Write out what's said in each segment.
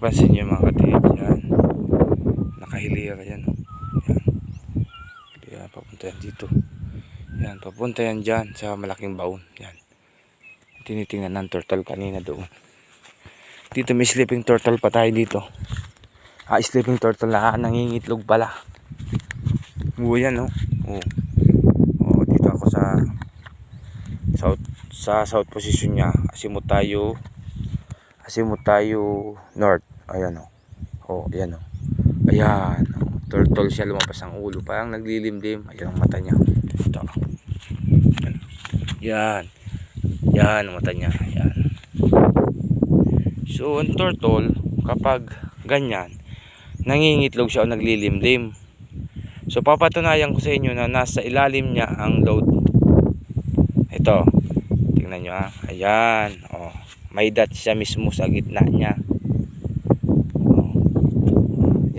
napansin nyo mga katiid, yan. Nakahilira yan. oh. Yan. Kaya papunta yan dito. Yan, papunta yan dyan sa malaking baon. Yan. Tinitingnan ng turtle kanina doon. Dito may sleeping turtle pa tayo dito. Ah, sleeping turtle na nangingitlog pala. Oo, yan oh. Oo. Oo, dito ako sa south sa south position niya. Asimot tayo asimot tayo north. Ayan oh. Oh, ayan oh. Ayan. Oh. Turtle siya lumabas ang ulo. Parang naglilimlim. Ayan ang mata niya. Ito. Ayan. Yan. Yan ang mata niya. Yan. So, ang turtle, kapag ganyan, nangingitlog siya o naglilimlim. So, papatunayan ko sa inyo na nasa ilalim niya ang load. Ito. Tingnan nyo ah. Ayan. Oh. May dot siya mismo sa gitna niya.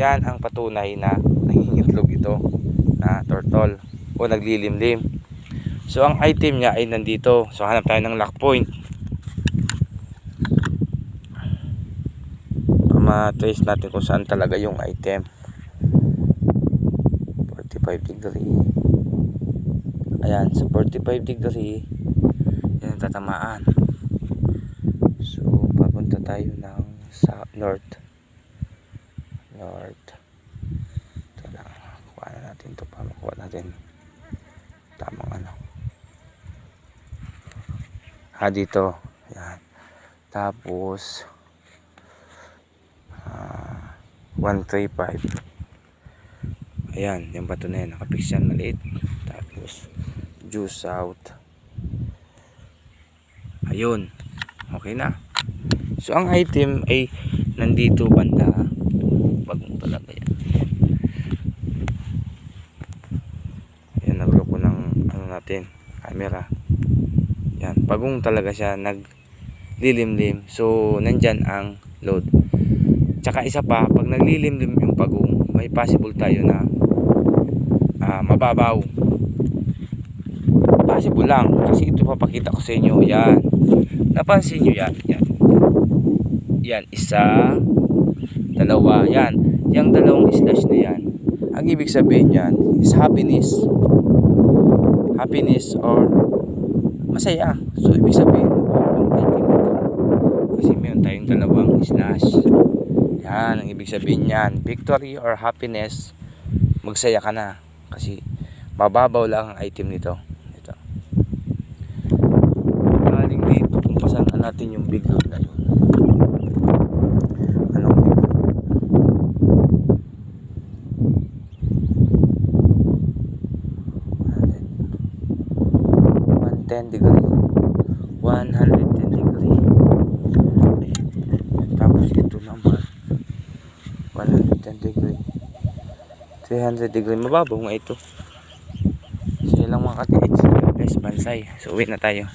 Yan ang patunay na nangingitlog ito na turtle o naglilimlim. So, ang item niya ay nandito. So, hanap tayo ng lock point. ma-trace natin kung saan talaga yung item 45 degree ayan sa 45 degree yan ang tatamaan so papunta tayo ng sa north north ito lang kuha na natin ito para makuha natin tamang ano. Ha dito. Yan tapos ah, 135 ayan yung bato na yan. Nakapix yan maliit. Tapos due south ayun. Okay na. So ang item ay nandito banda bagong talaga yan ayan nagulo ko ng ano natin camera yan pagong talaga siya nag lilimlim so nandyan ang load Tsaka isa pa, pag naglilimlim yung pagong, may possible tayo na ah, mababaw. Possible lang. Kasi ito papakita ko sa inyo. Yan. Napansin nyo yan. Yan. Yan. Isa. Dalawa. Yan. Yung dalawang slash na yan. Ang ibig sabihin yan is happiness. Happiness or masaya. So, ibig sabihin, mababang item nito. Kasi meron tayong dalawang slash. Yan ang ibig sabihin niyan. Victory or happiness, magsaya ka na. Kasi mababaw lang ang item nito. Ito. Galing dito kung pasan na natin yung big load na yun. 110 degree. 110 degree. Tapos ito naman. 110 degree. 300 degree. Mababaw nga ito. So lang mga katiits guys bansay. So uwi na tayo.